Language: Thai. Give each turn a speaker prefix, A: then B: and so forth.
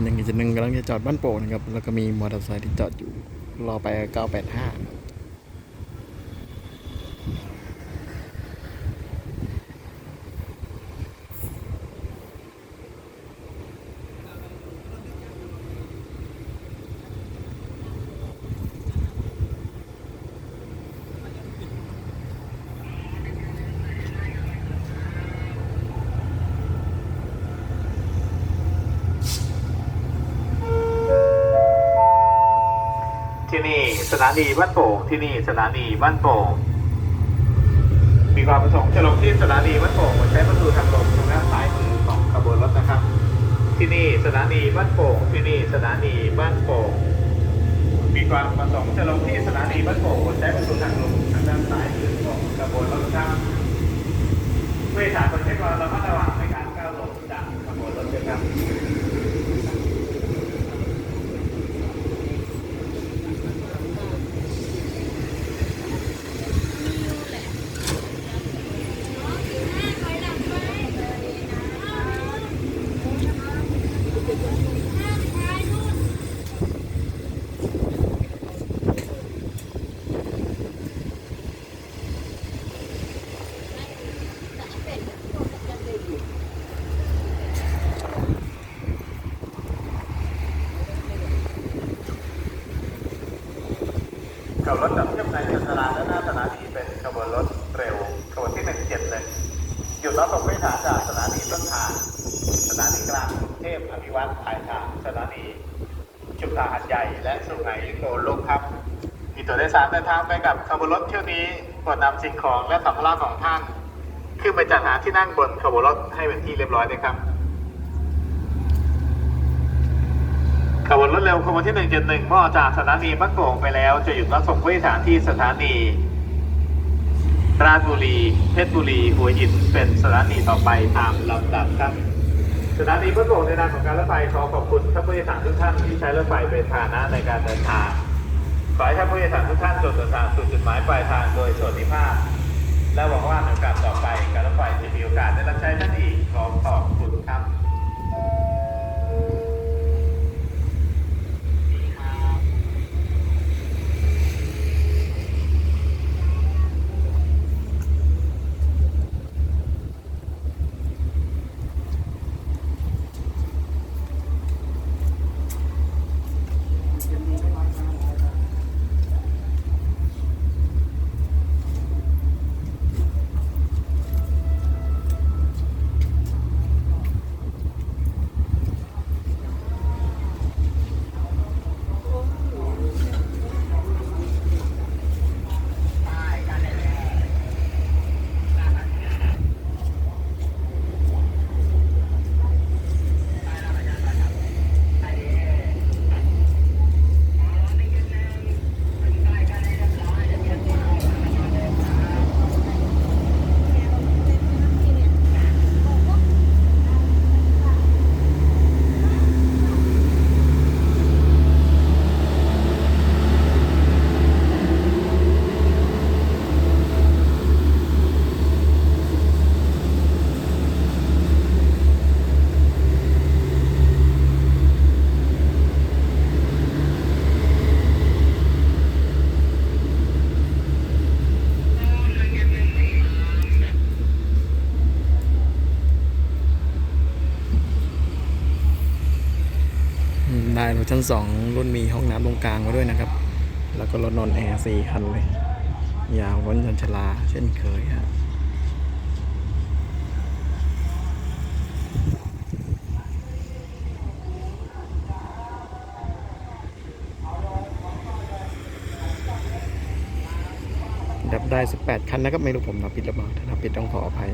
A: หนึ่งจุดหนึ่งกำลังจะจอดบ้านโป่งนะครับ แล้วก็มีมอเตอร์ไซค์ที่จอดอยู่ รอไป 985
B: ที่นี่สถานีบ้านโป่งที่นี่สถานีบ้านโป่งมีความประสงค์จะลงที่สถานีบ้านโป่งใช้ประตูทางลงทางด้านซ้ายมือของขบวนรถนะครับ ที่นี่สถานีบ้านโป่งที่นี่สถานีบ้านโป่งมีความประสงค์จะลงที่สถานีบ้านโป่งใช้ประตูทางลงทางด้านซ้ายมือของขบวนรถครับเพื่อสารคนใช้ความระมัดระวังในการก้าวลงจากขบวนรถด้วยครับ กับรถจับเทียบในสถานและหน้าสถานีเป็นขบวนรถเร็วขบวนที่171หยุดรับส่งผู้โดยสารจากสถานีต้นทางสถานีกลางกรุงเทพอภิวัตปลายทางสถานีชุมทางหัดใหญ่และสุไหงโกลกครับ มีตัวโดยสารเดินทางไปกับขบวนรถเที่ยวนี้โปรดนำสิ่งของและสัมภาระของท่าน ขึ้นไปจัดหาที่นั่งบนขบวนรถให้เป็นที่เรียบร้อยด้วยครับ ขบวนรถเร็วขบวนที่ 171เมื่อออจากสถานีบ้านโป่งไปแล้ว จะหยุดรับส่งผู้โดยสารที่สถานี ราชบุรี เพชรบุรี หัวหิน เป็นสถานีต่อไปตามลำดับครับ สถานีบ้านโป่งในนามของการรถไฟขอขอบคุณท่านผู้โดยสารทุกท่านที่ใช้รถไฟเป็นพาหนะในการเดินทาง ขอให้ท่านผู้โดยสารทุกท่านจนเดินทางสู่จุดหมายปลายทางโดยสวัสดิภาพ และหวังว่าในโอกาสต่อไปการรถไฟจะมีโอกาสได้รับใช้ท่านอีกขอขอบคุณครับ
A: ได้รถชั้นสองรุ่นมีห้องน้ำตรงกลางมาด้วยนะครับ แล้วก็รถนอนแอร์สี่คันเลย ยาวล้นยันชลา เช่นเคยฮะดับได้ 18 คันนะครับ ไม่รู้ผมนับผิดหรือเปล่าถ้านับผิดต้องขออภัย